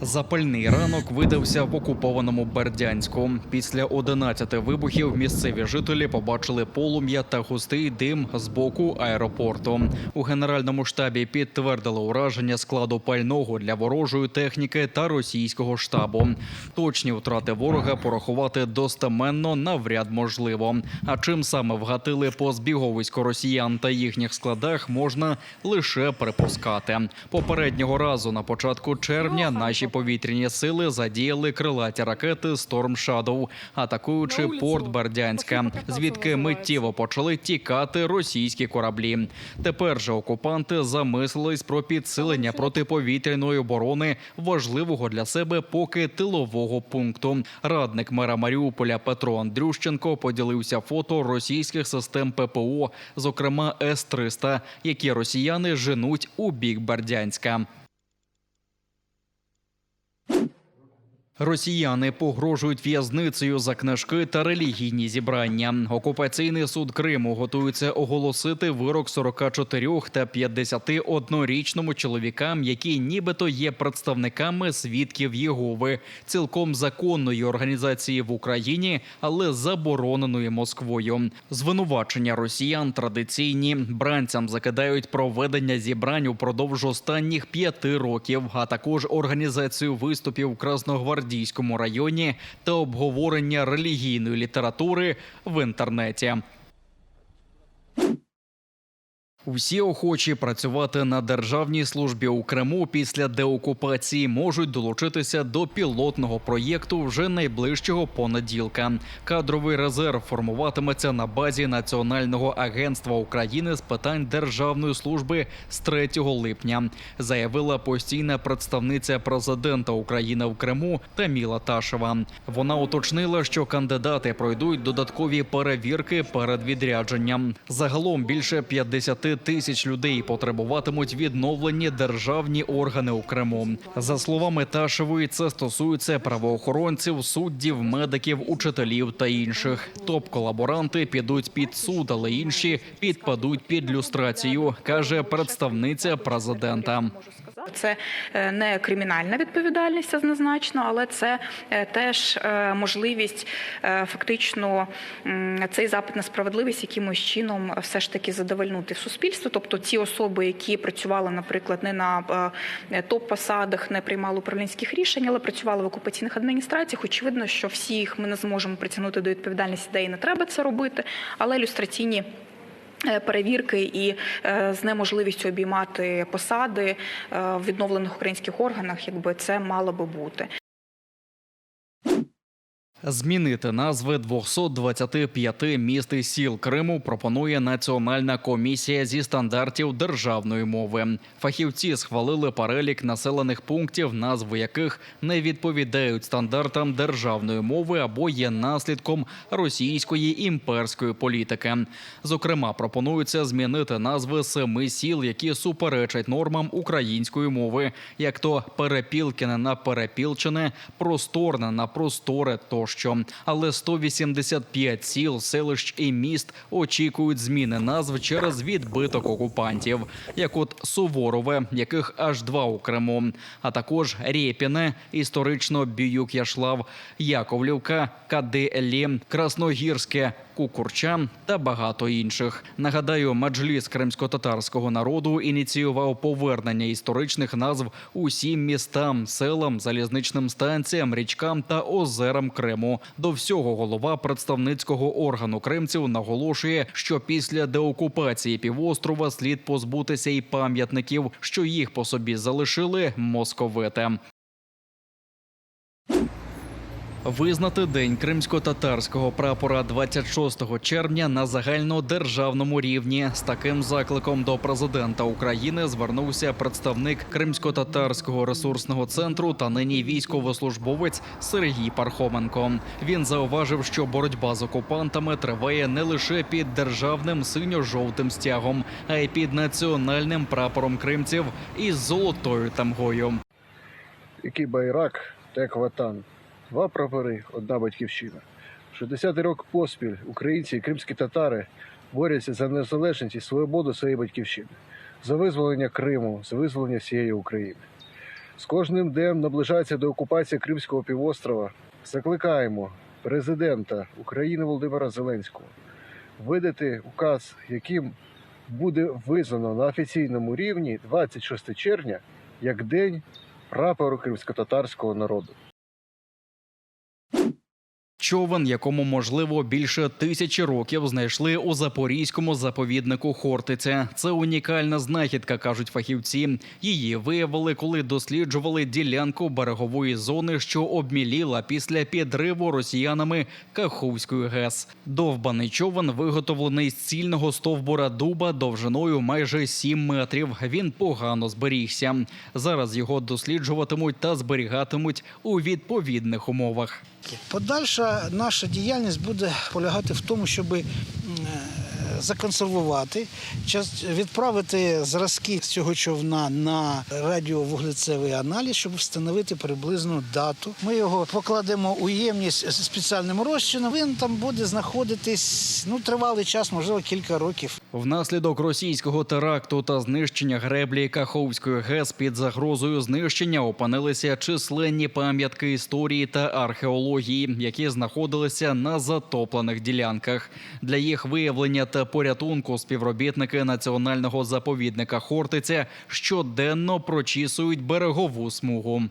Запальний ранок видався в окупованому Бердянську. Після 11 вибухів місцеві жителі побачили полум'я та густий дим з боку аеропорту. У генеральному штабі підтвердили ураження складу пального для ворожої техніки та російського штабу. Точні втрати ворога порахувати достеменно навряд можливо. А чим саме вгатили по збіговиську росіян та їхніх складах, можна лише припускати. Попереднього разу на початку червня наші повітряні сили задіяли крилаті ракети Storm Shadow, атакуючи порт Бердянська, звідки миттєво почали тікати російські кораблі. Тепер же окупанти замислились про підсилення протиповітряної оборони важливого для себе поки тилового пункту. Радник мера Маріуполя Петро Андрющенко поділився фото російських систем ППО, зокрема С-300, які росіяни женуть у бік Бердянська. Росіяни погрожують в'язницею за книжки та релігійні зібрання. Окупаційний суд Криму готується оголосити вирок 44 та 51-річному чоловікам, які нібито є представниками свідків Єгови, цілком законної організації в Україні, але забороненої Москвою. Звинувачення росіян традиційні бранцям закидають проведення зібрань упродовж останніх п'яти років, а також організацію виступів в Красногвардійському районі та обговорення релігійної літератури в інтернеті. Усі охочі працювати на державній службі у Криму після деокупації можуть долучитися до пілотного проєкту вже найближчого понеділка. Кадровий резерв формуватиметься на базі Національного агентства України з питань державної служби з 3 липня, заявила постійна представниця президента України в Криму Таміла Ташева. Вона уточнила, що кандидати пройдуть додаткові перевірки перед відрядженням. Загалом більше 50 тисяч людей потребуватимуть відновлені державні органи у Криму. За словами Ташевої, це стосується правоохоронців, суддів, медиків, учителів та інших. Топ-колаборанти підуть під суд, але інші підпадуть під люстрацію, каже представниця президента. Це е, не кримінальна відповідальність однозначно, але це е, теж е, можливість фактично цей запит на справедливість якимось чином все ж таки задовольнути в суспільство. Тобто ті особи, які працювали, наприклад, не на топ-посадах, не приймали управлінських рішень, але працювали в окупаційних адміністраціях. Очевидно, що всіх ми не зможемо притягнути до відповідальності, де і не треба це робити, але люстраційні. Е, Перевірки і е, з неможливістю обіймати посади е, в відновлених українських органах, якби це мало би бути. Змінити назви 225 міст і сіл Криму пропонує Національна комісія зі стандартів державної мови. Фахівці схвалили перелік населених пунктів, назви яких не відповідають стандартам державної мови або є наслідком російської імперської політики. Зокрема, пропонується змінити назви семи сіл, які суперечать нормам української мови, як то перепілкіне на перепілчене, просторне на просторе тощо. Але 185 сіл, селищ і міст очікують зміни назв через відбиток окупантів, як от Суворове, яких аж два у Криму, а також Рєпіне, історично Біюк-Яшлав, Яковлівка, Кади-Елі, Красногірське, Кукурча та багато інших. Нагадаю, меджліс кримсько-татарського народу ініціював повернення історичних назв усім містам, селам, залізничним станціям, річкам та озерам Криму. До всього голова представницького органу кримців наголошує, що після деокупації півострова слід позбутися і пам'ятників, що їх по собі залишили московити. Визнати день кримсько-татарського прапора 26 червня на загальнодержавному рівні з таким закликом до президента України звернувся представник кримсько-татарського ресурсного центру та нині військовослужбовець Сергій Пархоменко. Він зауважив, що боротьба з окупантами триває не лише під державним синьо-жовтим стягом, а й під національним прапором кримців із золотою тамгою. який байрак, та як ватан. Два прапори, одна батьківщина. 60 рок поспіль українці і кримські татари борються за незалежність і свободу своєї батьківщини, за визволення Криму, за визволення всієї України. З кожним днем наближається до окупації Кримського півострова. Закликаємо президента України Володимира Зеленського видати указ, яким буде визнано на офіційному рівні 26 червня як День прапору кримсько-татарського народу. Човен, якому можливо більше тисячі років, знайшли у запорізькому заповіднику Хортиця. Це унікальна знахідка, кажуть фахівці. Її виявили, коли досліджували ділянку берегової зони, що обміліла після підриву росіянами Каховської ГЕС. Довбаний човен виготовлений з цільного стовбура дуба довжиною майже 7 метрів. Він погано зберігся. Зараз його досліджуватимуть та зберігатимуть у відповідних умовах. Подальша наша діяльність буде полягати в тому, щоб законсервувати, відправити зразки з цього човна на радіовуглецевий аналіз, щоб встановити приблизну дату. Ми його покладемо у ємність з спеціальним розчином. Він там буде знаходитись ну тривалий час, можливо, кілька років. Внаслідок російського теракту та знищення греблі Каховської ГЕС під загрозою знищення опинилися численні пам'ятки історії та археології, які знаходилися на затоплених ділянках. Для їх виявлення та порятунку співробітники національного заповідника Хортиця щоденно прочісують берегову смугу.